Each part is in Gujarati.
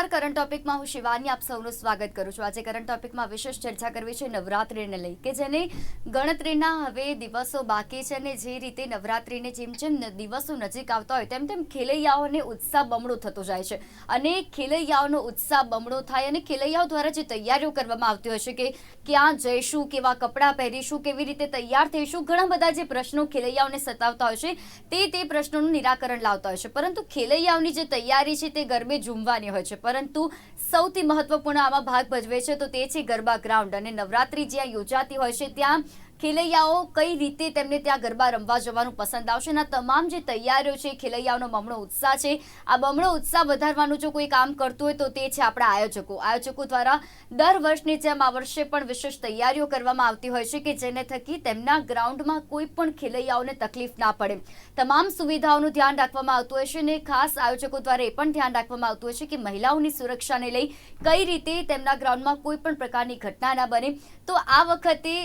નમસ્કાર. કરંટ ટોપિકમાં હું શિવાની આપ સૌનું સ્વાગત કરું છું. આજે કરંટ ટોપિકમાં વિશેષ ચર્ચા કરવી છે નવરાત્રિને લઈ, કે જેને ગણતરીના હવે દિવસો બાકી છે અને જે રીતે નવરાત્રિને જેમ જેમ દિવસો નજીક આવતા હોય તેમ તેમ ખેલૈયાઓને ઉત્સાહ બમણો થતો જાય છે. અને ખેલૈયાઓનો ઉત્સાહ બમણો થાય અને ખેલૈયાઓ દ્વારા જે તૈયારીઓ કરવામાં આવતી હોય છે કે ક્યાં જઈશું, કેવા કપડાં પહેરીશું, કેવી રીતે તૈયાર થઈશું, ઘણા બધા જે પ્રશ્નો ખેલૈયાઓને સતાવતા હોય છે, તે તે પ્રશ્નોનું નિરાકરણ લાવતા હોય છે. પરંતુ ખેલૈયાઓની જે તૈયારી છે તે ગરબે ઝૂમવાની હોય છે. પરંતુ સૌથી મહત્વપૂર્ણ આમાં ભાગ ભજવે છે તો તે છે ગરબા ગ્રાઉન્ડ અને નવરાત્રી જ્યાં યોજાતી હોય છે, ત્યાં ખેલૈયાઓ કઈ રીતે તેમને ત્યાં ગરબા રમવા જવાનું પસંદ આવશે અને તમામ જે તૈયારીઓ છે, ખેલૈયાઓનો બમણો ઉત્સાહ છે, આ બમણો ઉત્સાહ વધારવાનું જો કોઈ કામ કરતું હોય તો તે છે આપણા આયોજકો. આયોજકો દ્વારા દર વર્ષની જેમ આ વર્ષે પણ વિશેષ તૈયારીઓ કરવામાં આવતી હોય છે કે જેને થકી તેમના ગ્રાઉન્ડમાં કોઈ પણ ખેલૈયાઓને તકલીફ ના પડે. તમામ સુવિધાઓનું ધ્યાન રાખવામાં આવતું હોય છે અને ખાસ આયોજકો દ્વારા એ પણ ધ્યાન રાખવામાં આવતું હોય છે કે મહિલાઓની સુરક્ષાને લઈ કઈ રીતે તેમના ગ્રાઉન્ડમાં કોઈ પણ પ્રકારની ઘટના ના બને. તો આ વખતે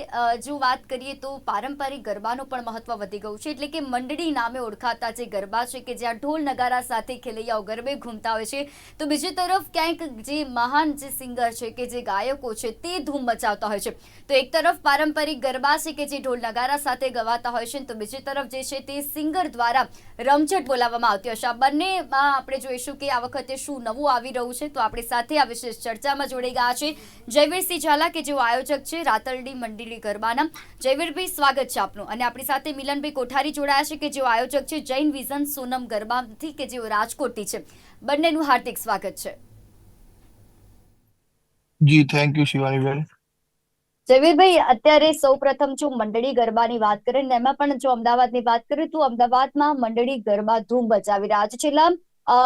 જો વાત કરીએ તો પારંપરિક ગરબાનું પણ મહત્વ વધી ગયું છે. એટલે કે મંડળી નામે ઓળખાતા જે ગરબા છે કે જ્યાં ઢોલ નગારા સાથે ખેલૈયાઓ ગરબે ઘૂમતા હોય છે. તો બીજી તરફ ક્યાંક જે મહાન જે સિંગર છે કે જે ગાયકો છે તે ધૂમ મચાવતા હોય છે. તો એક તરફ પારંપરિક ગરબા છે કે જે ઢોલ નગારા સાથે ગવાતા હોય છે તો બીજી તરફ જે છે તે સિંગર દ્વારા રમઝટ બોલાવવામાં આવતી હશે આ બંનેમાં આપણે જોઈશું કે આ વખતે શું નવું આવી રહ્યું છે તો આપણી સાથે આ વિશેષ ચર્ચામાં જોડાઈ ગયા છે જયવીરસિંહ ઝાલા કે જેઓ આયોજક છે રાતરડી મંડળી ગરબાના. જયવીરભાઈ સ્વાગત છે આપનું. અને આપણી સાથે મિલનભાઈ કોઠારી જોડાયા છે કે જેઓ આયોજક છે જૈન વિઝન સોનમ ગરબાથી કે જેઓ રાજકોટથી છે. બંનેનું હાર્દિક સ્વાગત છે. જી થેન્ક યુ શિવાનીબેન. જયવીરભાઈ અત્યારે સૌ પ્રથમ જો મંડળી ગરબાની વાત કરીએ ને એમાં પણ જો અમદાવાદની વાત કરીએ તો અમદાવાદમાં મંડળી ગરબા ધૂમ બચાવી રહ્યા છે. છેલ્લા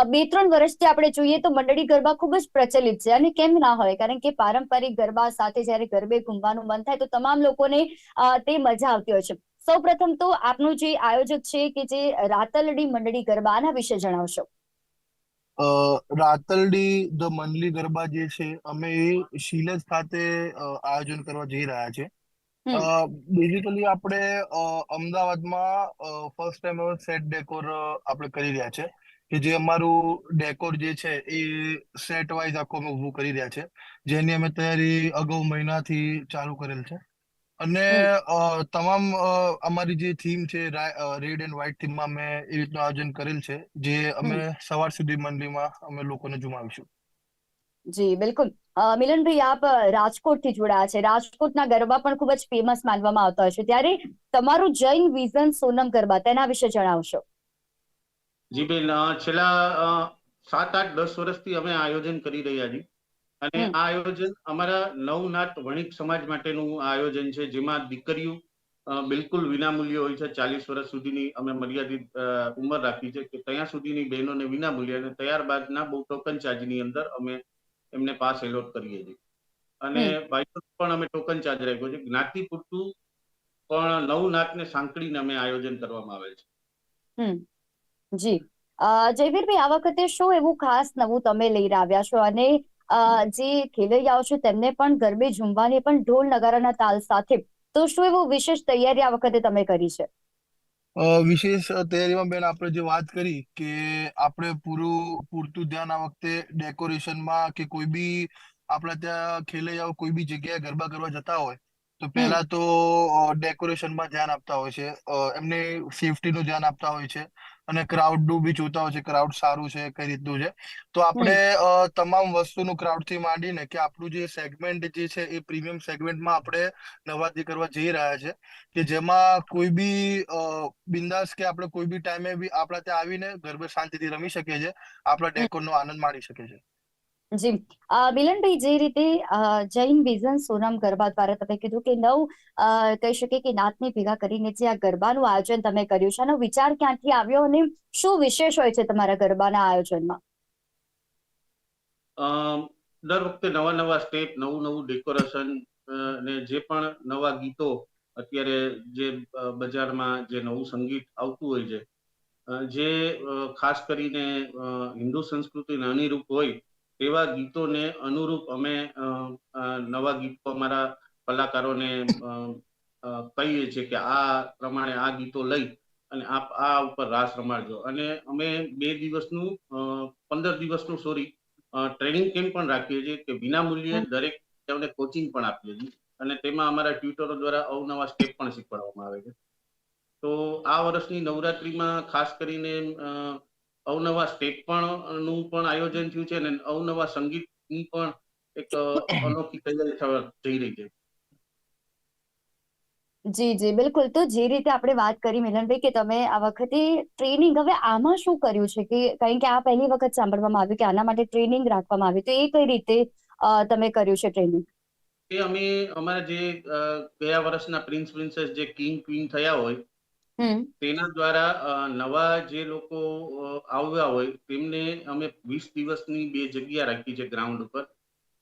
બે ત્રણ વર્ષથી આપણે જોઈએ તો મંડળી ગરબા ખૂબ જ પ્રચલિત છે અને કેમ ના હોય? કારણ કે પારંપરિક ગરબા સાથે જ્યારે ગરબે ઘૂમવાનું મન થાય તો તમામ લોકોને તે મજા આવતી હોય છે. સૌ પ્રથમ તો આપનું જે આયોજક છે કે જે રાતલડી મંડળી ગરબા આના વિશે જણાવશો. અ, રાતલડી ધ મંડલી ગરબા જે છે અમે શીલજ ખાતે આયોજન કરવા જઈ રહ્યા છે. બેઝિકલી આપણે અમદાવાદમાં ફર્સ્ટ ટાઈમ સેટ ડેકોર આપણે કરી રહ્યા છે. કે જે અમારું ડેકોર જે છે એ સેટ વાઇઝ આખું અમે ઊભું કરી રહ્યા છે. જેની અમે તૈયારી અગાઉ મહિનાથી ચાલુ કરેલ છે. અને તમામ અમારી જે થીમ છે રેડ એન્ડ વ્હાઇટ થીમમાં અમે એ રીતનું આયોજન કરેલ છે જે અમે સવાર સુધી મંડળીમાં અમે લોકોને જુમાવીશું. જી બિલકુલ. મિલનભાઈ આપ રાજકોટથી જોડાયા છે. રાજકોટના ગરબા પણ ખૂબ જ ફેમસ માનવામાં આવતા હોય છે. ત્યારે તમારું જૈન વિઝન સોનમ ગરબા તેના વિશે જણાવશો. જી બેન છેલ્લા સાત આઠ દસ વર્ષથી અમે આયોજન કરી રહ્યા છીએ. અને આ આયોજન અમારા નવનાથ વણિક સમાજ માટેનું આયોજન છે જેમાં દીકરીઓ બિલકુલ વિનામૂલ્ય હોય છે. ચાલીસ વર્ષ સુધીની અમે મર્યાદિત ઉંમર રાખી છે કે ત્યાં સુધીની બહેનોને વિનામૂલ્ય અને ત્યારબાદના બહુ ટોકન ચાર્જની અંદર અમે એમને પાસ એલોટ કરીએ છીએ. અને. ભાઈઓ પણ અમે ટોકન ચાર્જ રાખ્યો છે. જ્ઞાતિ પૂરતું પણ નવ નાકને સાંકળીને અમે આયોજન કરવામાં આવે છે. જી. જયવીરભાઈ આ વખતે શું એવું ખાસ નવું તમે લઈને આવ્યા છો? અને જે ખેલૈયાઓ છે તેમને પણ ગરબે ઝૂમવાની પણ ઢોલ નગારાના તાલ સાથે તો શું એવું વિશેષ તૈયારી આ વખતે તમે કરી છે? વિશેષ તૈયારીમાં બેન આપણે જે વાત કરી કે આપણે પૂરું પૂરતું ધ્યાન આ વખતે ડેકોરેશનમાં કે કોઈ બી આપણા ત્યાં ખેલૈયાઓ કોઈ બી જગ્યાએ ગરબા કરવા જતા હોય તો પહેલા તો ડેકોરેશનમાં ધ્યાન આપતા હોય છે. એમને સેફટીનું ધ્યાન આપતા હોય છે. અને ક્રાઉડનું બી જોતા હોય છે ક્રાઉડ સારું છે કઈ રીતનું છે. તો આપણે તમામ વસ્તુનું ક્રાઉડથી માંડીને કે આપણું જે સેગમેન્ટ જે છે એ પ્રીમિયમ સેગમેન્ટમાં આપણે નવાજી કરવા જઈ રહ્યા છે. કે જેમાં કોઈ બી બિંદાસ કે આપણે કોઈ બી ટાઈમે બી આપણા ત્યાં આવીને ગરબે શાંતિથી રમી શકે છે આપણા ડેકોરનો આનંદ માણી શકે છે જી. મિલનભાઈ, જે રીતે જૈન વિઝન સોનમ ગરબા દ્વારા તમે કીધું કે નવ કહી શકીએ કે નાતને ભેગા કરીને જે આ ગરબાનું આયોજન તમે કર્યું છે, આનો વિચાર ક્યાંથી આવ્યો અને શું વિશેષ હોય છે તમારા ગરબાના આયોજનમાં? દર વખતે નવા નવા સ્ટેપ, નવું નવું ડેકોરેશન ને જે પણ નવા ગીતો અત્યારે જે બજારમાં જે નવું સંગીત આવતું હોય છે જે ખાસ કરીને હિન્દુ સંસ્કૃતિને અનુરૂપ હોય તેવા ગીતોને અનુરૂપ અમે નવા ગીતો અમારા કલાકારોને કહીએ છીએ કે આ પ્રમાણે આ ગીતો લઈ અને આપ આ ઉપર રાસ રમાડજો. અને અમે બે દિવસનું પંદર દિવસનું સોરી ટ્રેનિંગ કેમ્પ પણ રાખીએ છીએ કે વિના મૂલ્યે દરેક તેમને કોચિંગ પણ આપીએ છીએ. અને તેમાં અમારા ટ્યુટરો દ્વારા અવનવા સ્ટેપ પણ શીખવાડવામાં આવે છે. તો આ વર્ષની નવરાત્રીમાં ખાસ કરીને અવનવા સ્ટેજ પણ નું પણ આયોજન થયું છે અને અવનવા સંગીતની પણ એક અનોખી તૈયારી થવા જઈ રહી છે. જી જી બિલકુલ. તો જે રીતે આપણે વાત કરી મિલનભાઈ કે તમે આ વખતે ટ્રેનિંગ હવે આમાં શું કર્યું છે? કે કારણ કે આ પહેલી વખત સાંભળવામાં આવ્યું કે આના માટે ટ્રેનિંગ રાખવામાં આવી. તો એ કઈ રીતે તમે કર્યું છે ટ્રેનિંગ? એ અમે અમારા જે ગયા વર્ષના પ્રિન્સ પ્રિન્સેસ જે કિંગ ક્વીન થયા હોય તેના દ્વારા નવા જે લોકો આવ્યા હોય તેમને અમે વીસ દિવસની બે જગ્યા રાખી છે ગ્રાઉન્ડ ઉપર.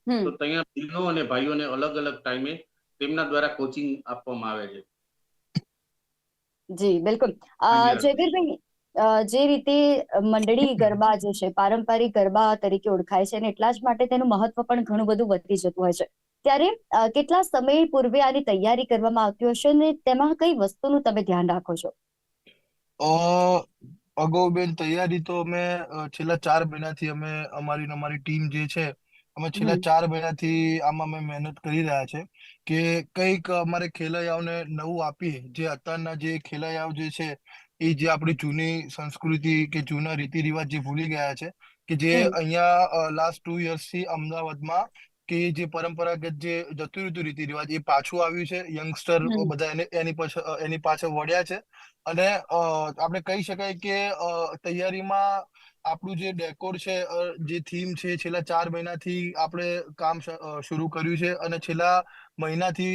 તો ત્યાં બહેનો અને ભાઈઓને અલગ અલગ ટાઈમે તેમના દ્વારા કોચિંગ આપવામાં આવે છે. જી બિલકુલ. જયવીરભાઈ જે રીતે મંડળી ગરબા જે છે પારંપરિક ગરબા તરીકે ઓળખાય છે અને એટલા જ માટે તેનું મહત્વ પણ ઘણું બધું વધી જતું હોય છે. ત્યારે કેટલા સમય પૂર્વે આની તૈયારી કરવામાં આવતી હશે અને તેમાં કઈ વસ્તુનું તમે ધ્યાન રાખો છો? અગાઉ બેન તૈયારી તો અમે છેલ્લા ચાર મહિનાથી અમે અમારી અમારી ટીમ જે છે અમે છેલ્લા ચાર મહિનાથી આમાં અમે મહેનત કરી રહ્યા છે કે કંઈક અમારે ખેલૈયાઓને નવું આપીએ. જે અત્યારના જે ખેલૈયાઓ જે છે એ જે આપણી જૂની સંસ્કૃતિ કે જૂના રીતિ રિવાજ જે ભૂલી ગયા છે કે જે અહીંયા લાસ્ટ ટુ થી અમદાવાદમાં કે જે પરંપરાગત જે જતું રહ્યું રીતિ રિવાજ એ પાછું આવ્યું છે. યંગસ્ટર બધા એને એની પાછળ એની પાછળ વળ્યા છે. અને આપણે કહી શકાય કે તૈયારીમાં આપણું જે ડેકોર છે જે થીમ છે છેલ્લા ચાર મહિનાથી આપણે કામ શરૂ કર્યું છે અને છેલ્લા મહિનાથી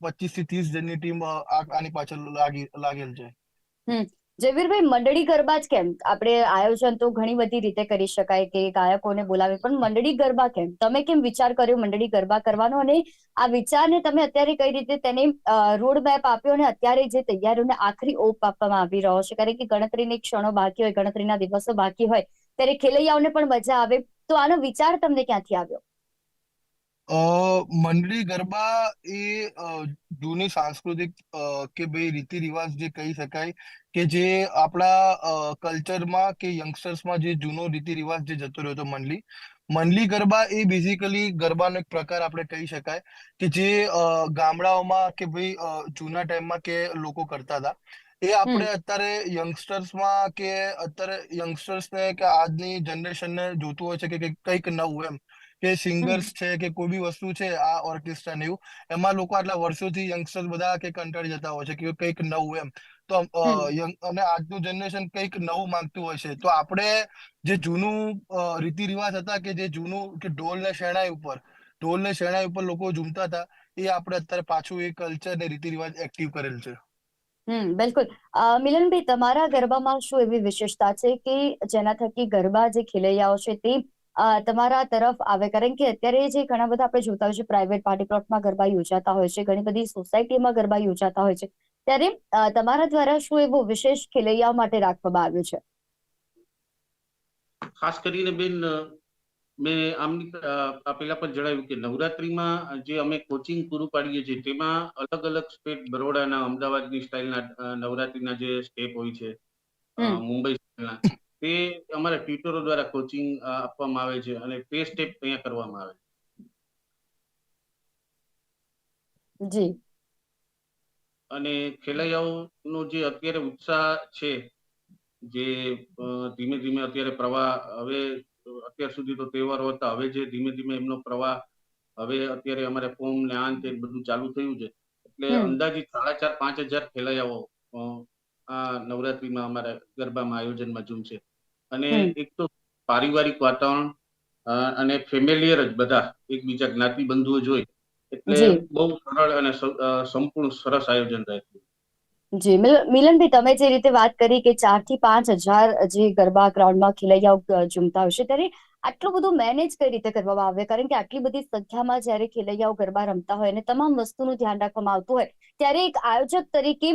પચીસથી ત્રીસ જણની ટીમ આની પાછળ લાગી લાગેલ છે. જયવીરભાઈ મંડળી ગરબા જ કેમ? આપણે આયોજન તો ઘણી બધી રીતે કરી શકાય કે ગાયકોને બોલાવે, પણ મંડળી ગરબા કેમ? તમે કેમ વિચાર કર્યો મંડળી ગરબા કરવાનો? અને આ વિચારને તમે અત્યારે કઈ રીતે તેને રોડ મેપ આપ્યો અને અત્યારે જે તૈયારીઓને આખરી ઓપ આપવામાં આવી રહ્યો છે? કારણ કે ગણતરીની ક્ષણો બાકી હોય, ગણતરીના દિવસો બાકી હોય, ત્યારે ખેલૈયાઓને પણ મજા આવે. તો આનો વિચાર તમને ક્યાંથી આવ્યો? અ મંડળી ગરબા એ અ, જૂની સાંસ્કૃતિક અ, કે ભાઈ રીતિ રિવાજ જે કહી શકાય કે જે આપણા કલ્ચરમાં કે યંગસ્ટર્સમાં જે જૂનો રીતિ રિવાજ જે જતો રહ્યો હતો મંડળી મંડળી ગરબા એ બેઝિકલી ગરબાનો એક પ્રકાર આપણે કહી શકાય કે જે અ, ગામડાઓમાં કે ભાઈ અ, જૂના ટાઈમમાં કે લોકો કરતા હતા. એ આપણે અત્યારે યંગસ્ટર્સમાં કે અત્યારે યંગસ્ટર્સને કે આજની જનરેશનને જોતું હોય છે કે કંઈક કંઈક નવું એમ. કે સિંગર્સ છે કે કોઈ બી વસ્તુ છે આ ઓર્કેસ્ટ્રા ને એવું એમાં લોકો આટલા વર્ષોથી યંગસ્ટર્સ બધા કે કંટાળી જતા હોય છે કે કંઈક નવું એમ. તો અને આજનું જનરેશન કંઈક નવું માંગતું હોય છે. તો આપણે જે જૂનું રીતિ રિવાજ હતા કે જે જૂનું કે ઢોલ ને શેણાઈ ઉપર ઢોલ ને શેણાઈ ઉપર લોકો ઝૂમતા હતા એ આપણે અત્યારે પાછું એ કલ્ચર ને રીતિ રિવાજ એક્ટિવ કરેલ છે. હમ બિલકુલ. મિલનભાઈ તમારા ગરબામાં શું એવી વિશેષતા છે કે જેના થકી ગરબા જે ખેલૈયાઓ છે તે તમારા તરફ આવે. કારણ કે અત્યારે જે ઘણા બધા આપણે જોતા હોય છે પ્રાઇવેટ પાર્ટી પ્લોટમાં ગરબા યોજાતા હોય છે ઘણી બધી સોસાયટીમાં ગરબા યોજાતા હોય છે ત્યારે તમારા દ્વારા શું એવો વિશેષ ખેલૈયાઓ માટે રાખવામાં આવ્યો છે? ખાસ કરીને બેન મેં આમની પેલા પણ જણાવ્યું કે નવરાત્રીમાં જે અમે કોચિંગ પૂરું પાડીએ છીએ તેમાં અલગ અલગ સ્ટેટ બરોડાના અમદાવાદની સ્ટાઇલના નવરાત્રીના જે સ્ટેપ હોય છે મુંબઈ સ્ટાઇલના તે અમારા ટ્યુટરો દ્વારા કોચિંગ આપવામાં આવે છે અને તે સ્ટેપ અહીંયા કરવામાં આવે છે. જી. અને ખેલૈયાઓનો જે અત્યારે ઉત્સાહ છે જે ધીમે ધીમે અત્યારે પ્રવાહ હવે અત્યાર સુધી તો તહેવારો હતા હવે જે ધીમે ધીમે એમનો પ્રવાહ હવે અત્યારે અમારે ફોર્મ ને આન તે બધું ચાલુ થયું છે. એટલે અંદાજિત સાડા ચાર પાંચ હજાર ખેલૈયાઓ આ નવરાત્રીમાં અમારા ગરબામાં આયોજનમાં ઝૂમશે. અને એક તો પારિવારિક વાતાવરણ અને ફેમિલિયર જ બધા એકબીજા જ્ઞાતિ બંધુઓ જોઈ એટલે બહુ સરળ અને સંપૂર્ણ સરસ આયોજન રહેતું જી મિલ- મિલનભાઈ તમે જે રીતે વાત કરી કે ચારથી પાંચ હજાર જે ગરબા ગ્રાઉન્ડમાં ખેલૈયાઓ ઝૂમતા હશે ત્યારે આટલું બધું મેનેજ કઈ રીતે કરવામાં આવે? કારણ કે આટલી બધી સંખ્યામાં જ્યારે ખેલૈયાઓ ગરબા રમતા હોય અને તમામ વસ્તુનું ધ્યાન રાખવામાં આવતું હોય, ત્યારે એક આયોજક તરીકે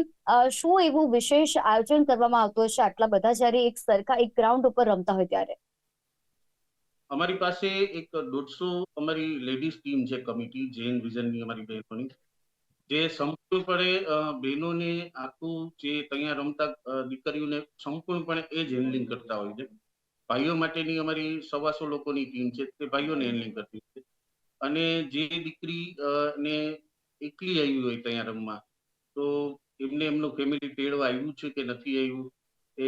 શું એવું વિશેષ આયોજન કરવામાં આવતું હશે? આટલા બધા જ્યારે એક સરખા, એક ગ્રાઉન્ડ ઉપર રમતા હોય ત્યારે? અમારી પાસે એક દોઢસો અમારી લેડીઝ ટીમ છે કમિટી જૈન વિઝનની અમારી બહેનોની, જે સંપૂર્ણપણે બહેનોને આખું જે ત્યાં રમતા દીકરીઓને સંપૂર્ણપણે એ જ હેન્ડલિંગ કરતા હોય છે. ભાઈઓ માટેની અમારી સવાસો લોકોની ટીમ છે તે ભાઈઓને હેન્ડલિંગ કરતી છે. અને જે દીકરી ને એકલી આવી હોય ત્યાં રમવા તો એમને એમનું ફેમિલી તેડવા આવ્યું છે કે નથી આવ્યું? એ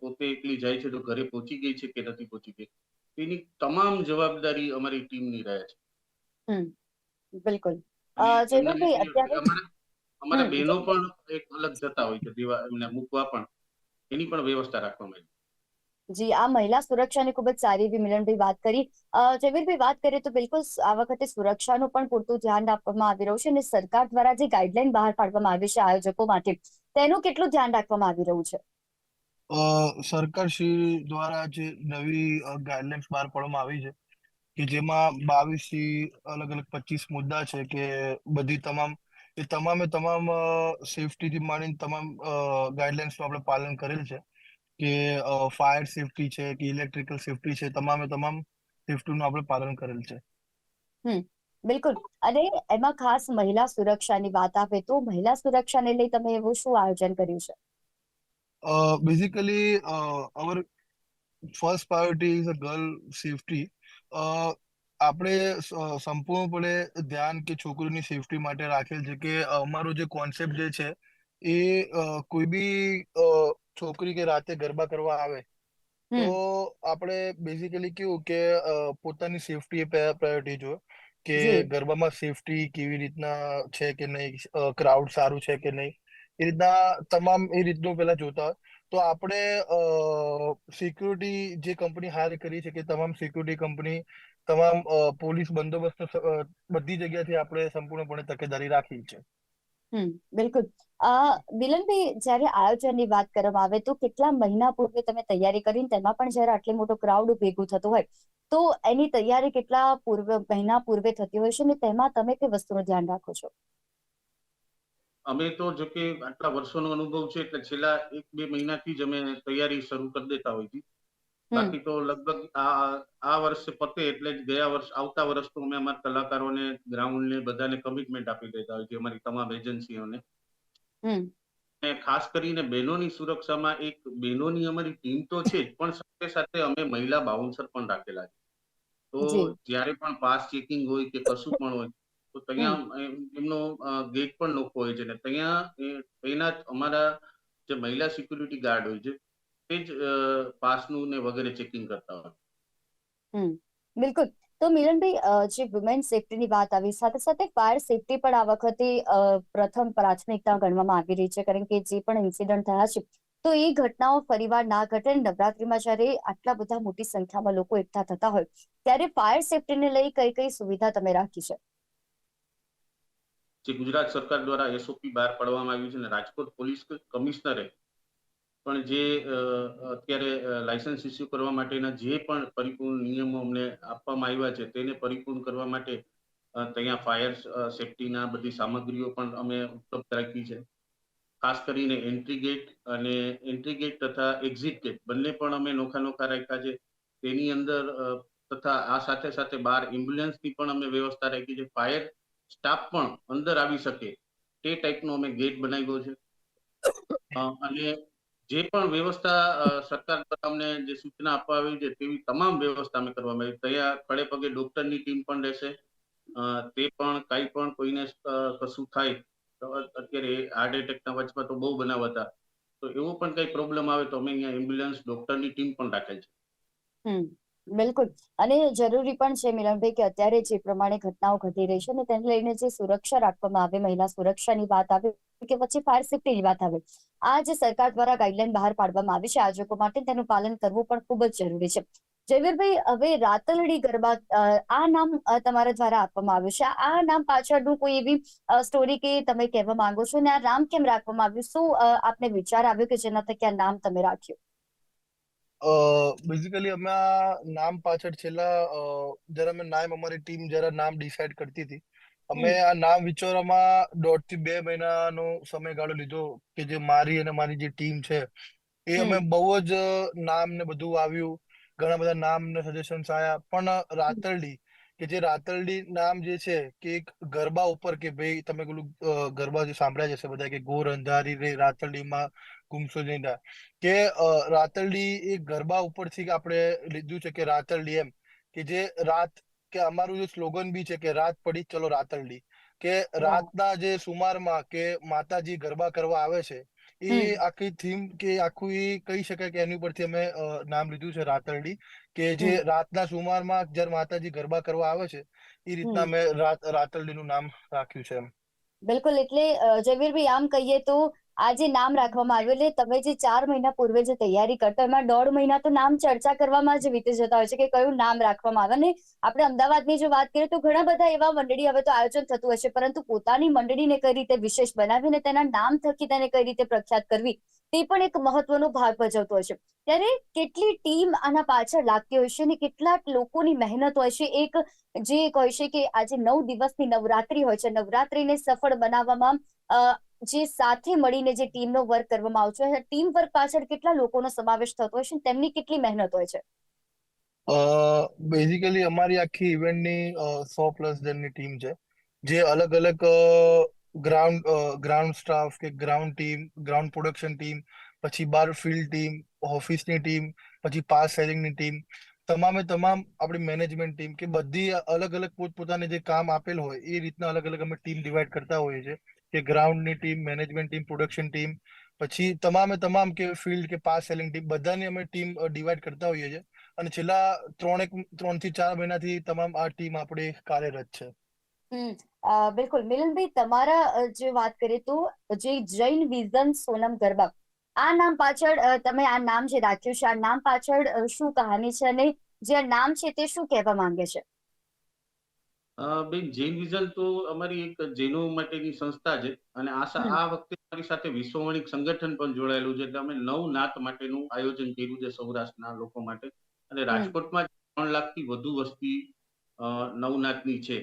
પોતે એકલી જાય છે તો ઘરે પહોંચી ગઈ છે કે નથી પહોંચી ગઈ? તેની તમામ જવાબદારી અમારી ટીમની રહે છે. બિલકુલ. અત્યારે અમારા બહેનો પણ એક અલગ જતા હોય છે. દેવા એમને મૂકવા પણ. એની પણ વ્યવસ્થા રાખવામાં આવી. જી આ મહિલા સુરક્ષાની ખૂબ જ સારી એવી મિલનભાઈ વાત કરી. જવીરભાઈ વાત કરીએ તો બિલકુલ આ વખતે સુરક્ષાનું પણ પૂરતું ધ્યાન આપવામાં આવી રહ્યું છે અને સરકાર દ્વારા જે ગાઈડલાઈન બહાર પાડવામાં આવી છે આયોજકો માટે તેનું કેટલું ધ્યાન રાખવામાં આવી રહ્યું છે? અ, સરકારશ્રી દ્વારા જે નવી ગાઈડલાઈન્સ બહાર પાડવામાં આવી છે કે જેમાં બાવીસથી અલગ અલગ પચીસ મુદ્દા છે કે બધી તમામ એ તમામે તમામ સેફટી થી માંડીને તમામ ગાઈડલાઇન્સનું આપણે પાલન કરેલ છે. કે ફાયર સેફટી છે કે ઇલેક્ટ્રિકલ સેફટી છે તમામે તમામ સેફટી નું આપણે પાલન કરેલ છે. બિલકુલ. અને એમાં ખાસ મહિલા સુરક્ષાની વાત આવે તો મહિલા સુરક્ષાને લઈ તમે એવું શું આયોજન કર્યું છે? Basically our first priority is a girl safety આપણે સંપૂર્ણપણે ધ્યાન કે છોકરીની સેફટી માટે રાખેલ છે કે અમારો જે કોન્સેપ્ટ જે છે એ કોઈ બી છોકરી કે રાતે ગરબા કરવા આવે તો આપણે બેઝિકલી કેવું કે પોતાની સેફટી એ પ્રાયોરિટી જો કે ગરબામાં સેફટી કેવી રીતના છે કે નહીં ક્રાઉડ સારું છે કે નહીં એ રીતના તમામ એ રીતનું પેલા જોતા હોય. તો આપણે સિક્યુરિટી જે કંપની હાયર કરી છે કે તમામ સિક્યુરિટી કંપની તમામ પોલીસ બંદોબસ્ત બધી જગ્યાથી આપણે સંપૂર્ણપણે તકેદારી રાખી છે. બિલકુલ. મિલનભાઈ જ્યારે આયોજનની વાત કરવામાં આવે તો કેટલા મહિના પૂર્વે તમે તૈયારી કરીને તેમાં પણ જ્યારે આટલી મોટો ક્રાઉડ ભેગું થતું હોય તો એની તૈયારી કેટલા પૂર્વ મહિના પૂર્વે થતી હોય છે અને તેમાં તમે કઈ વસ્તુનું ધ્યાન રાખો છો? અમે તો જો કે આટલા વર્ષોનો અનુભવ છે એટલે છેલ્લા એક બે મહિનાથી જ અમે તૈયારી શરૂ કરી દેતા હોય છે બાકી તો લગભગ આ આ વર્ષે પતે એટલે જ ગયા વર્ષ આવતા વર્ષ તો અમે અમારા કલાકારોને ગ્રાઉન્ડ ને બધાને કમિટમેન્ટ આપી દેતા હોય છે અમારી તમામ એજન્સીઓને ખાસ કરીને બહેનોની સુરક્ષામાં એક બહેનોની અમારી ટીમ તો છે જ પણ સાથે સાથે અમે મહિલા બાઉન્સર પણ રાખેલા છે. તો. જ્યારે પણ પાસ ચેકિંગ હોય કે કશું પણ હોય તો ત્યાં એમનો ગેટ પણ લોકો હોય છે ને ત્યાં તૈનાત અમારા જે મહિલા સિક્યુરિટી ગાર્ડ હોય છે તે જ પાસનું ને વગેરે ચેકિંગ કરતા હોય. બિલકુલ. તો મિલનભાઈ જે વુમેન સેફટીની વાત આવી, સાથે સાથે ફાયર સેફટી પણ આ વખતે પ્રથમ પ્રાથમિકતા ગણવામાં આવી રહી છે, કારણ કે જે પણ ઇન્સિડન્ટ થયા છે, તો એ ઘટનાઓ ફરીવાર ના ઘટે નવરાત્રીમાં જ્યારે આટલા બધા મોટી સંખ્યામાં લોકો એકઠા થતા હોય, ત્યારે ફાયર સેફટીને લઈ કઈ કઈ સુવિધા તમે રાખી છે? જે ગુજરાત સરકાર દ્વારા એસઓપી બહાર પાડવામાં આવ્યું છે અને રાજકોટ પોલીસ કમિશનરે પણ જે અત્યારે લાયસન્સ ઇસ્યુ કરવા માટેના જે પણ પરિપૂર્ણ નિયમો અમને આપવામાં આવ્યા છે, તેને પરિપૂર્ણ કરવા માટે ત્યાં ફાયર સેફટીના બધી સામગ્રીઓ પણ અમે ઉપલબ્ધ રાખી છે. ખાસ કરીને એન્ટ્રી ગેટ અને એન્ટ્રી ગેટ તથા એક્ઝિટ ગેટ બંને પણ અમે નોખા નોખા રાખ્યા છે. તેની અંદર તથા આ સાથે સાથે બહાર એમ્બ્યુલન્સની પણ અમે વ્યવસ્થા રાખી છે. ફાયર સ્ટાફ પણ અંદર આવી શકે તે ટાઈપનો અમે ગેટ બનાવ્યો છે. અને જે પણ વ્યવસ્થા સરકાર દ્વારા અમને જે સૂચના આપવા આવી છે, તેવી તમામ વ્યવસ્થા અમે કરવામાં આવી. ત્યાં ખડે પગે ડોક્ટરની ટીમ પણ રહેશે. તે પણ કાંઈ પણ કોઈને કશું થાય, તો અત્યારે હાર્ટ એટેકના વચમાં તો બહુ બનાવ હતા તો એવો પણ કઈ પ્રોબ્લેમ આવે તો અમે અહીંયા એમ્બ્યુલન્સ ડોક્ટરની ટીમ પણ રાખેલ છે. બિલકુલ. અને જરૂરી પણ છે મિલનભાઈ કે અત્યારે જે પ્રમાણે ઘટનાઓ ઘટી રહી છે અને તેને લઈને જે સુરક્ષા રાખવામાં આવે, મહિલા સુરક્ષાની વાત આવે કે પછી ફાયર સેફટીની વાત આવે. આ જે સરકાર દ્વારા ગાઈડલાઈન બહાર પાડવામાં આવી છે આયોજકો માટે તેનું પાલન કરવું પણ ખૂબ જ જરૂરી છે. જયવીરભાઈ હવે રાતલડી ગરબા આ નામ તમારા દ્વારા આપવામાં આવ્યું છે. આ નામ પાછળનું કોઈ એવી સ્ટોરી કે તમે કહેવા માંગો છો? ને આ નામ કેમ રાખવામાં આવ્યું? શું આપને વિચાર આવ્યો કે જેના થકી આ નામ તમે રાખ્યું? બેઝિકલી અમે આ નામ પાછળ છેલ્લા અ, જ્યારે અમે નામ અમારી ટીમ જરા નામ ડિસાઈડ કરતી હતી. અમે આ નામ વિચારવામાં દોઢથી બે મહિનાનો સમયગાળો લીધો કે જે મારી અને મારી જે ટીમ છે એ અમે બહુ જ નામ ને બધું આવ્યું ઘણા બધા નામ ને સજેશન્સ આયા. પણ રાતરડી કે જે રાતરડી નામ જે છે કે એક ગરબા ઉપર કે ભાઈ તમે પેલું ગરબા જે સાંભળ્યા જશે બધા કે ગોર અંધારી રે રાતરડીમાં ગુમસો નહીં કે રાતરડી એ ગરબા ઉપરથી આપણે લીધું છે કે રાતરડી એમ કે જે રાત કે અમારું જે સ્લોગન બી છે કે રાત પડી ચલો રાતરડી કે રાતના જે સુમારમાં કે માતાજી ગરબા કરવા આવે છે એ આખી થીમ કે આખું એ કહી શકાય કે એની ઉપરથી અમે નામ લીધું છે રાતરડી કે જે રાતના સુમારમાં જ્યારે માતાજી ગરબા કરવા આવે છે એ રીતના મેં રાત રાતરડીનું નામ રાખ્યું છે એમ. બિલકુલ એટલે જયવીરભાઈ આમ કહીએ તો આ જે નામ રાખવામાં આવ્યું એટલે તમે જે ચાર મહિના પૂર્વે જે તૈયારી કરતા એમાં દોઢ મહિના તો નામ ચર્ચા કરવામાં જ વીતી જતા હોય છે કે કયું નામ રાખવામાં આવે. અને આપણે અમદાવાદની જો વાત કરીએ તો ઘણા બધા એવા મંડળી હવે તો આયોજન થતું હશે પરંતુ પોતાની મંડળીને કઈ રીતે વિશેષ બનાવીને તેના નામ થકી તેને કઈ રીતે પ્રખ્યાત કરવી, તે પણ એક મહત્વનો ભાગ ભજવતો હશે ત્યારે કેટલી ટીમ આના પાછળ લાગતી હોય છે અને કેટલા લોકોની મહેનત હોય છે, એક જે કહે છે કે આજે નવ દિવસની નવરાત્રી હોય છે. નવરાત્રીને સફળ બનાવવામાં જે સાથે મળીને જે ટીમનો વર્ક કરવામાં આવશે ટીમ વર્ક પાછળ કેટલા લોકોનો સમાવેશ થતો હોય છે, તેમની કેટલી મહેનત હોય છે? બેઝિકલી અમારી આખી ઇવેન્ટની સો પ્લસ જણની ટીમ છે. જે અલગ અલગ ગ્રાઉન્ડ ગ્રાઉન્ડ સ્ટાફ કે ground team ground production team પછી બાર ફિલ્ડ ટીમ ઓફિસની ટીમ પછી પાસ સેલિંગની ટીમ તમામે તમામ આપણી મેનેજમેન્ટ ટીમ કે બધી અલગ અલગ પોતપોતાને જે કામ આપેલ હોય, એ રીતના અલગ અલગ અમે ટીમ ડિવાઈડ કરતા હોઈએ છીએ. કે ગ્રાઉન્ડની team management team production team પછી તમામે તમામ કે ફિલ્ડ કે પાસ સેલિંગ ટીમ બધાની અમે ટીમ ડિવાઈડ કરતા હોઈએ છીએ. અને છેલ્લા ત્રણેક ત્રણથી ચાર મહિનાથી તમામ આ ટીમ આપણે કાર્યરત છે. બિલકુલ. મિલનભાઈ, તમારા જે વાત કરીએ તો, જે જૈન વિઝન સોનમ ગરબા, આ નામ પાછળ તમે આ નામ જે રાખ્યું છે, આ નામ પાછળ શું કહાની છે અને જે નામ છે તે શું કહેવા માંગે છે? બેન જૈન વિઝન તો અમારી એક જૈનો માટેની સંસ્થા છે અને આ આ વખતે અમારી સાથે વિશ્વવણિક સંગઠન પણ જોડાયેલું છે એટલે અમે નવ નાત માટેનું આયોજન કર્યું છે સૌરાષ્ટ્રના લોકો માટે. અને રાજકોટમાં ત્રણ લાખથી વધુ વસ્તી નવનાથની છે.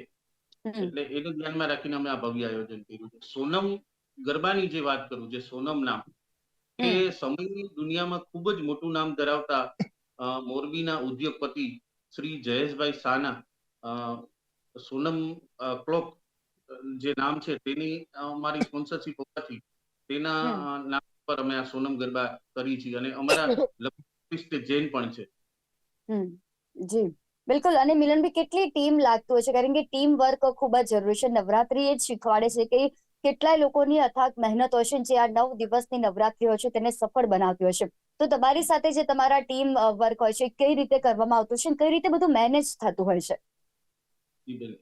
એટલે એને ધ્યાનમાં રાખીને અમે આ ભવ્ય આયોજન કર્યું છે. સોનમ ગરબાની જે વાત કરું જે સોનમ નામ એ. સમયની દુનિયામાં ખૂબ જ મોટું નામ ધરાવતા મોરબીના ઉદ્યોગપતિ શ્રી જયેશભાઈ સાના સોનમ ક્લોક જે નામ છે તેની અમારી સ્પોન્સરશિપ હોવાથી તેના નામ પર અમે આ સોનમ ગરબા કરી છે અને અમારા જૈન પણ છે. જી. બિલકુલ. અને મિલનભાઈ કેટલી ટીમ લાગતું હોય છે કારણ કે ટીમ વર્ક ખૂબ જ જરૂરી છે. નવરાત્રી એ જ શીખવાડે છે કે કેટલાય લોકોની અથાગ મહેનત હોય છે જે આ નવ દિવસની નવરાત્રી હોય છે તેને સફળ બનાવતી હોય છે તો તમારી સાથે જે તમારા ટીમ વર્ક હોય છે કઈ રીતે કરવામાં આવતું છે કઈ રીતે બધું મેનેજ થતું હોય છે? બેન.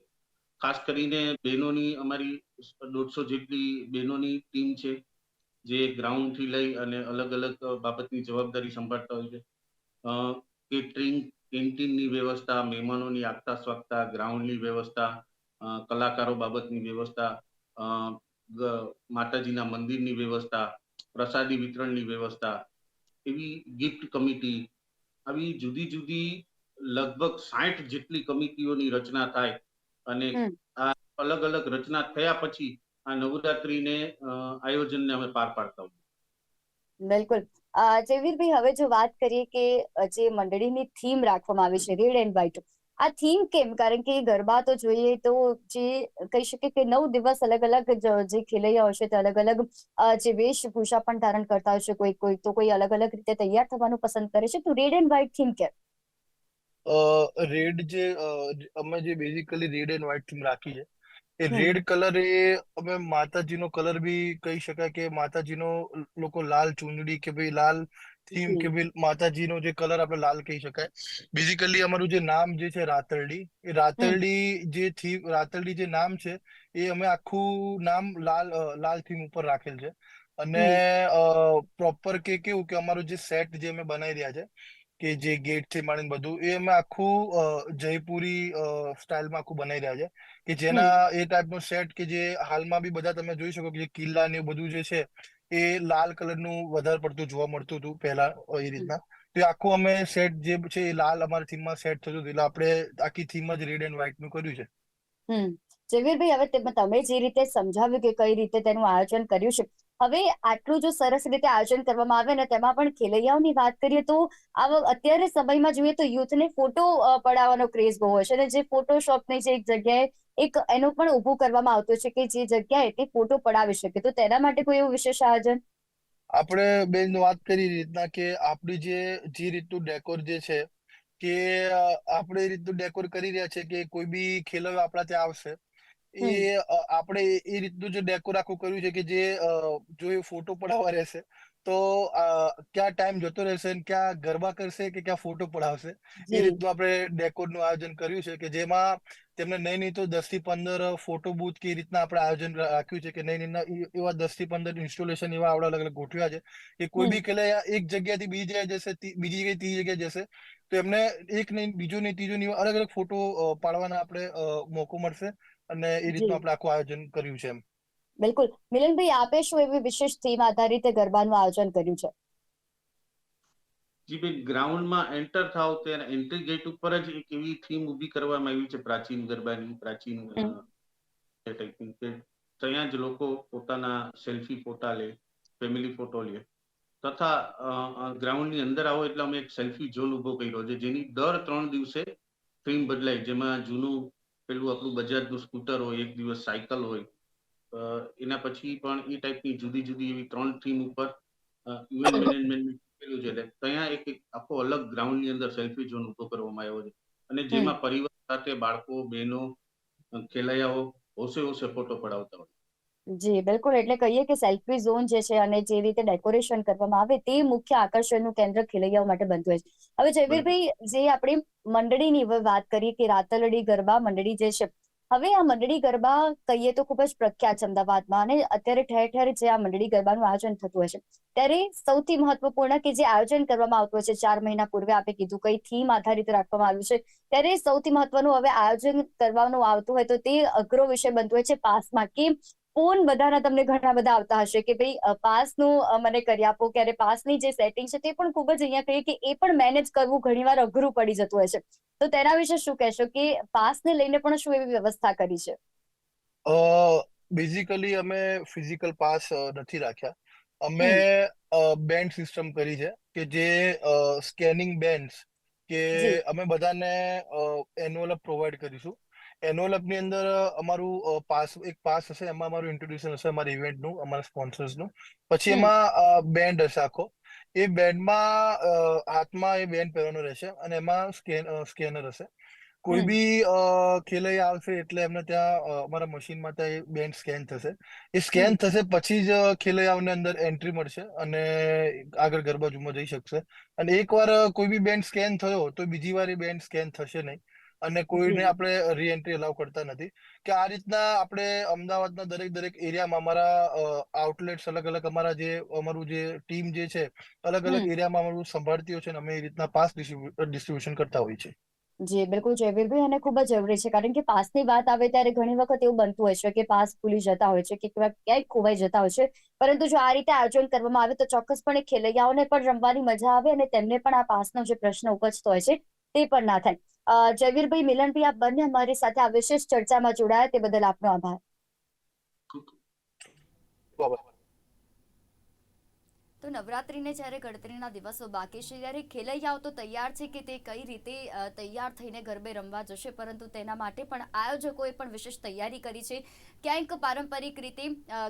ખાસ કરીને બહેનોની અમારી દોઢસો જેટલી બહેનોની ટીમ છે, જે ગ્રાઉન્ડથી લઈ અને અલગ અલગ બાબતની જવાબદારી સંભાળતા હોય છે. કેટરિંગ કેન્ટીનની વ્યવસ્થા, મહેમાનોની આગતા સ્વાગતા ગ્રાઉન્ડની વ્યવસ્થા કલાકારો બાબતની વ્યવસ્થા માતાજીના મંદિરની વ્યવસ્થા, પ્રસાદી વિતરણની વ્યવસ્થા, એવી ગિફ્ટ કમિટી આવી જુદી જુદી લગભગ સાઠ જેટલી કમિટીઓની રચના થાય અને આ અલગ અલગ રચના થયા પછી આ નવરાત્રીને આયોજનને અમે પાર પાડતા હોઈએ. બિલકુલ. જયવીરભાઈ હવે જો વાત કરીએ કે જે મંડળીની થીમ રાખવામાં આવી છે રેડ એન્ડ વ્હાઈટ આ થીમ કેમ? કારણ કે ગરબા તો જોઈએ તો જે કહી શકે કે નવ દિવસ અલગ અલગ જ- ખેલૈયાઓ છે તે અલગ અલગ જે વેશભૂષા પણ ધારણ કરતા હોય છે કોઈ કોઈ તો કોઈ અલગ અલગ રીતે તૈયાર થવાનું પસંદ કરે છે. તો રેડ એન્ડ વ્હાઈટ થીમ કેમ? રેડ જે અમે જે basically red and white theme રાખી છે એ રેડ કલર એ અમે માતાજીનો કલર બી કહી શકાય કે માતાજીનો લોકો લાલ ચૂંદડી કે ભાઈ લાલ થીમ કે ભાઈ માતાજીનો જે કલર આપણે લાલ કહી શકાય. બેઝિકલી અમારું જે નામ જે છે રાતરડી એ રાતરડી જે થીમ રાતરડી જે નામ છે એ અમે આખું નામ લાલ લાલ થીમ ઉપર રાખેલ છે. અને પ્રોપર કે કેવું કે અમારું જે સેટ જે અમે બનાવી રહ્યા છે કે જે ગેટથી માંડીને બધું એ અમે આખું જયપુરી સ્ટાઇલમાં આખું બનાવી રહ્યા છે. કે જેના એ ટાઈપનો સેટ કે જે હાલમાં બી બધા તમે જોઈ શકો કે જે કિલ્લા ને બધું જે છે એ લાલ કલરનું વધારે પડતું જોવા મળતું હતું પહેલા એ રીતના. તો આખું અમે સેટ જે છે એ લાલ અમારી થીમમાં સેટ થતું હતું એટલે આપણે આખી થીમ જ રેડ એન્ડ વ્હાઈટનું કર્યું છે. જયવીરભાઈ હવે તમે જે રીતે સમજાવ્યું કે કઈ રીતે તેનું આયોજન કર્યું છે હવે આટલું જો સરસ રીતે આયોજન કરવામાં આવે ને તેમાં પણ ખેલૈયાઓની વાત કરીએ તો આવા અત્યારે સમયમાં જોઈએ તો યુથને ફોટો પડાવવાનો ક્રેઝ બહુ હોય છે અને જે ફોટોશોપની જે એક જગ્યાએ એક એનું પણ ઊભું કરવામાં આવતું છે કે જે જગ્યાએ તે ફોટો પડાવી શકે. તો તેના માટે કોઈ એવું વિશેષ આયોજન? આપણે બેન વાત કરી રીતના કે આપણી જે જે રીતનું ડેકોર જે છે કે આપણે રીતનું ડેકોર કરી રહ્યા છે કે કોઈ બી ખેલૈયો આપણા ત્યાં આવશે. એ આપણે એ રીતનું જે ડેકોર આખું કર્યું છે કે જે જો એ ફોટો પડાવવા રહેશે તો ક્યાં ટાઈમ જતો રહેશે અને ક્યાં ગરબા કરશે કે ક્યાં ફોટો પડાવશે એ રીતનું આપણે ડેકોરનું આયોજન કર્યું છે કે જેમાં તેમને નહીં નહીં તો દસથી પંદર ફોટો બૂથ કે રીતના આપણે આયોજન રાખ્યું છે કે નહીં નહીં એવા દસથી પંદર ઇન્સ્ટોલેશન એવા આપણે અલગ અલગ ગોઠવ્યા છે કે કોઈ બી કલે એક જગ્યાથી બીજી જગ્યાએ જશે બીજી જગ્યાએ ત્રીજી જગ્યાએ જશે તો એમને એક નહીં બીજો નહીં ત્રીજો નહીં અલગ અલગ ફોટો પાડવાના આપણે મોકો મળશે અને એ રીતનું આપણે આખું આયોજન કર્યું છે એમ. બિલકુલ. મિલનભાઈ આપે શું એવી વિશેષ થીમ આધારિત ગરબાનું આયોજન કર્યું છે? જી બેન ગ્રાઉન્ડમાં એન્ટર થાવ ત્યારે એન્ટ્રી ગેટ ઉપર જ એક એવી થીમ ઊભી કરવામાં આવી છે પ્રાચીન ગરબાની પ્રાચીન કે ત્યાં જ લોકો પોતાના સેલ્ફી ફોટા લે ફેમિલી ફોટો લે. તથા ગ્રાઉન્ડની અંદર આવો એટલે અમે એક સેલ્ફી ઝોન ઊભો કર્યો છે જેની દર ત્રણ દિવસે થીમ બદલાય. જેમાં જૂનું પેલું આપણું બજાજનું સ્કૂટર હોય એક દિવસ સાયકલ હોય એના પછી પણ એ ટાઈપની જુદી જુદી એવી ત્રણ થીમ ઉપર ઇવેન્ટ મેનેજમેન્ટ પેલું છે. એટલે ત્યાં એક આખો અલગ ગ્રાઉન્ડની અંદર સેલ્ફી ઝોન ઊભો કરવામાં આવ્યો છે. અને જેમાં પરિવાર સાથે બાળકો બહેનો ખેલૈયાઓ હોશે હોશે ફોટો પડાવતા હોય. જી બિલકુલ. એટલે કહીએ કે સેલ્ફી ઝોન જે છે અને જે રીતે ડેકોરેશન કરવામાં આવે તે મુખ્ય આકર્ષણનું કેન્દ્ર ખેલૈયાઓ માટે બનતું હોય છે. હવે જયવીરભાઈ જે આપણે મંડળીની વાત કરીએ કે રાતલડી ગરબા મંડળી જે છે હવે આ મંડળી ગરબા કહીએ તો ખૂબ જ પ્રખ્યાત છે અમદાવાદમાં અને અત્યારે ઠેર ઠેર જે આ મંડળી ગરબાનું આયોજન થતું હોય છે. ત્યારે સૌથી મહત્વપૂર્ણ કે જે આયોજન કરવામાં આવતું હોય છે ચાર મહિના પૂર્વે આપે કીધું કઈ થીમ આધારિત રાખવામાં આવ્યું છે ત્યારે સૌથી મહત્વનું હવે આયોજન કરવાનું આવતું હોય તો તે અઘરો વિષય બનતો હોય છે પાસમાં કે ફોન બધાના તમને ઘણા બધા આવતા હશે કે ભાઈ પાસનું મને કરી આપો ક્યારે પાસની જે સેટિંગ છે તે પણ ખૂબ જ અહીંયા કહીએ કે એ પણ મેનેજ કરવું ઘણીવાર અઘરું પડી જતું હોય છે. તો તેના વિશે શું કહેશો કે પાસને લઈને પણ શું એવી વ્યવસ્થા કરી છે? બેઝિકલી અમે ફિઝિકલ પાસ નથી રાખ્યા. અમે. બેન્ડ સિસ્ટમ કરી છે કે જે સ્કેનિંગ બેન્ડ્સ કે અમે બધાને એન્યુઅલ પ્રોવાઈડ કરીશું. એન્યુઅલપની અંદર અમારું પાસ એક પાસ હશે એમાં અમારું ઇન્ટ્રોડ્યુશન હશે અમારા ઇવેન્ટનું અમારા સ્પોન્સર્સનું પછી એમાં બેન્ડ હશે આખો. એ બેન્ડમાં હાથમાં એ બેન્ડ પહેરવાનો રહેશે અને એમાં સ્કેન સ્કેનર હશે. કોઈ બી ખેલૈયા આવશે એટલે એમને ત્યાં અમારા મશીનમાં ત્યાં એ બેન્ડ સ્કેન થશે. એ સ્કેન થશે પછી જ ખેલૈયાઓને અંદર એન્ટ્રી મળશે અને આગળ ગરબા જુમાં જઈ શકશે. અને એકવાર કોઈ બી બેન્ડ સ્કેન થયો તો બીજી વાર એ બેન્ડ સ્કેન થશે નહીં. અને કોઈને આપણે રીએન્ટ્રી અલાઉ કરતા નથી. કે આ રીતના આપણે અમદાવાદના દરેક દરેક એરિયામાં અમારા આઉટલેટ્સ અલગ અલગ અમારા જે અમારું જે ટીમ જે છે અલગ અલગ એરિયામાં અમારું સંભાળતી હોય છે અને અમે એ રીતના પાસ ડિસ્ટ્રીબ્યુશન કરતા હોઈએ છીએ. જી બિલકુલ જયવીરભાઈ અને ખૂબ જ જરૂરી છે. કારણ કે પાસની વાત આવે ત્યારે ઘણી વખત એવું બનતું હોય છે કે પાસ ભૂલી જતા હોય છે કે ક્યાંક ક્યાંક ખોવાઈ જતા હોય છે. પરંતુ જો આ રીતે આયોજન કરવામાં આવે તો ચોક્કસપણે ખેલૈયાઓને પણ રમવાની મજા આવે અને તેમને પણ આ પાસનો જે પ્રશ્ન ઉપજતો હોય છે તે પણ ના થાય. જયવીરભાઈ મિલનભાઈ આપ બંને અમારી સાથે આ વિશેષ ચર્ચામાં જોડાયા તે બદલ આપનો આભાર. તો નવરાત્રીને જ્યારે ગણતરીના દિવસો બાકી છે, ત્યારે ખેલૈયાઓ તો તૈયાર છે કે તે કઈ રીતે તૈયાર થઈને ગરબે રમવા જશે, પરંતુ તેના માટે પણ આયોજકોએ પણ વિશેષ તૈયારી કરી છે. ક્યાંક પારંપરિક રીતે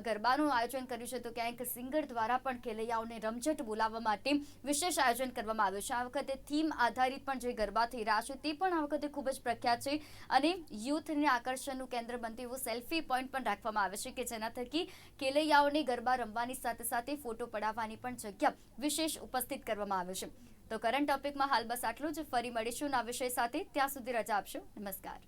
ગરબાનું આયોજન કર્યું છે, તો ક્યાંક સિંગર દ્વારા પણ ખેલૈયાઓને રમઝટ બોલાવવા માટે વિશેષ આયોજન કરવામાં આવ્યું છે. આ વખતે થીમ આધારિત પણ જે ગરબા થઈ રહ્યા છે, તે પણ આ વખતે ખૂબ જ પ્રખ્યાત છે અને યુથને આકર્ષણનું કેન્દ્ર બનતું એવું સેલ્ફી પોઈન્ટ પણ રાખવામાં આવે છે કે જેના થકી ખેલૈયાઓને ગરબા રમવાની સાથે સાથે ફોટો પડાવવાની પણ જગ્યા વિશેષ ઉપસ્થિત કરવામાં આવે છે. તો કરંટ ટોપિકમાં હાલ બસ આટલું જ. ફરી મળીશું ના વિષય સાથે. ત્યાં સુધી રજા આપશો. નમસ્કાર.